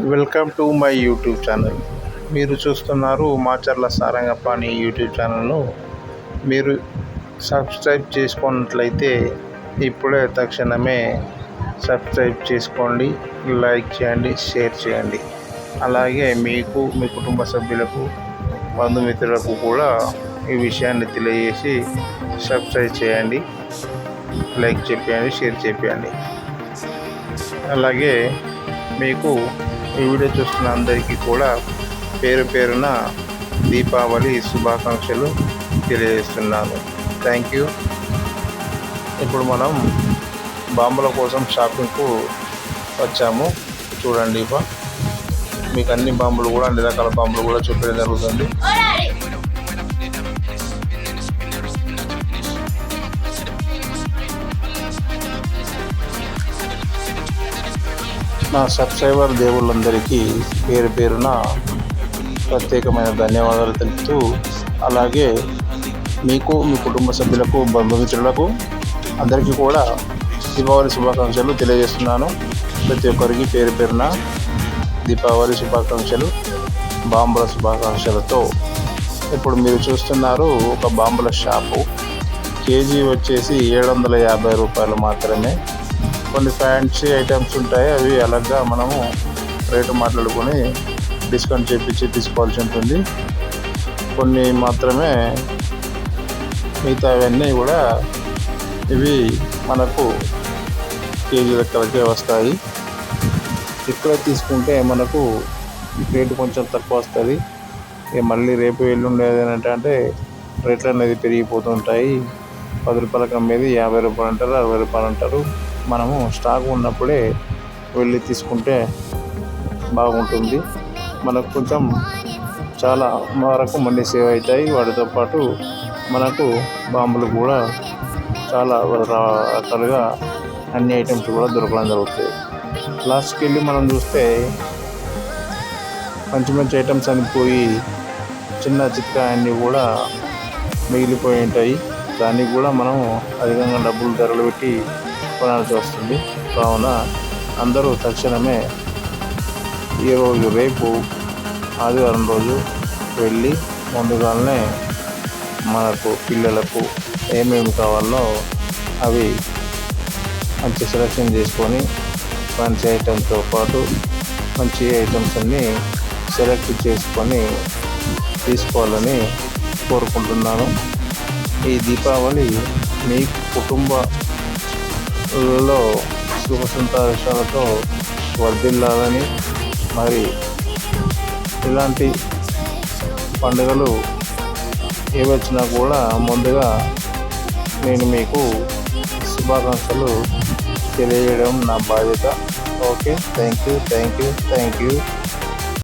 Welcome to my YouTube channel. మీరు చూస్తున్నారు Macherla Sarangapani YouTube ఛానల్ను. మీరు సబ్స్క్రైబ్ చేసుకున్నట్లయితే ఇప్పుడే తక్షణమే సబ్స్క్రైబ్ చేసుకోండి లైక్ చేయండి షేర్ చేయండి. అలాగే మీకు మీ కుటుంబ సభ్యులకు బంధుమిత్రులకు కూడా ఈ విషయాన్ని తెలియజేసి సబ్స్క్రైబ్ చేయండి లైక్ చెప్పేయండి షేర్ చేయండి. అలాగే మీకు ఈ వీడియో చూస్తున్న అందరికీ కూడా పేరు పేరున దీపావళి శుభాకాంక్షలు తెలియజేస్తున్నాను. థ్యాంక్ యూ ఇప్పుడు మనం బాంబుల కోసం షాపింగ్కు వచ్చాము. చూడండి ఇప్ప మీకు అన్ని బాంబులు కూడా అన్ని రకాల బాంబులు కూడా చూపించడం జరుగుతుంది. నా సబ్స్క్రైబర్ దేవుళ్ళందరికీ పేరు పేరున ప్రత్యేకమైన ధన్యవాదాలు తెలుపుతూ అలాగే మీకు మీ కుటుంబ సభ్యులకు బంధుమిత్రులకు అందరికీ కూడా దీపావళి శుభాకాంక్షలు తెలియజేస్తున్నాను. ప్రతి ఒక్కరికి పేరు పేరున దీపావళి శుభాకాంక్షలు బాంబుల శుభాకాంక్షలతో. ఇప్పుడు మీరు చూస్తున్నారు ఒక బాంబుల షాపు. కేజీ వచ్చేసి ఏడు వందల యాభై రూపాయలు మాత్రమే. కొన్ని ఫ్యాన్సీ ఐటమ్స్ ఉంటాయి అవి అలాగా మనము రేటు మాట్లాడుకొని డిస్కౌంట్ చేపించి తీసుకోవాల్సి ఉంటుంది. కొన్ని మాత్రమే మిగతావన్నీ కూడా ఇవి మనకు కేజీ లెక్కలకే వస్తాయి. ఇక్కడ తీసుకుంటే మనకు రేటు కొంచెం తక్కువ వస్తుంది. ఇక మళ్ళీ రేపు ఎల్లుండి ఏదైనా అంటే రేట్లు అనేది పెరిగిపోతుంటాయి పది రూపాయలకు అమ్మేది యాభై రూపాయలు అంటారు అరవై రూపాయలు అంటారు. మనము స్టాక్ ఉన్నప్పుడే వెళ్ళి తీసుకుంటే బాగుంటుంది. మనకు కొంచెం చాలా వరకు మనీ సేవ్ అవుతాయి. వాటితో పాటు మనకు బాంబులు కూడా చాలా రకాలుగా అన్ని ఐటమ్స్ కూడా దొరకడం జరుగుతాయి. లాస్ట్కి వెళ్ళి మనం చూస్తే మంచి మంచి ఐటమ్స్ అని పోయి చిన్న చిక్క అన్నీ కూడా మిగిలిపోయి ఉంటాయి. దానికి కూడా మనం అధికంగా డబ్బులు ధరలు పెట్టి కొనాల్సి వస్తుంది. కావున అందరూ తక్షణమే ఈరోజు రేపు ఆదివారం రోజు వెళ్ళి ముందుగానే మనకు పిల్లలకు ఏమేమి కావాలో అవి మంచి సెలెక్షన్ చేసుకొని మంచి ఐటమ్స్తో పాటు మంచి ఐటమ్స్ అన్నీ సెలెక్ట్ చేసుకొని తీసుకోవాలని కోరుకుంటున్నాను. ఈ దీపావళి మీ ఊళ్ళలో సుఖ సంతోషాలతో వర్ధిల్లాలని మరి ఇలాంటి పండుగలు ఏ వచ్చినా కూడా ముందుగా నేను మీకు శుభాకాంక్షలు తెలియజేయడం నా బాధ్యత. Okay thank you thank you thank you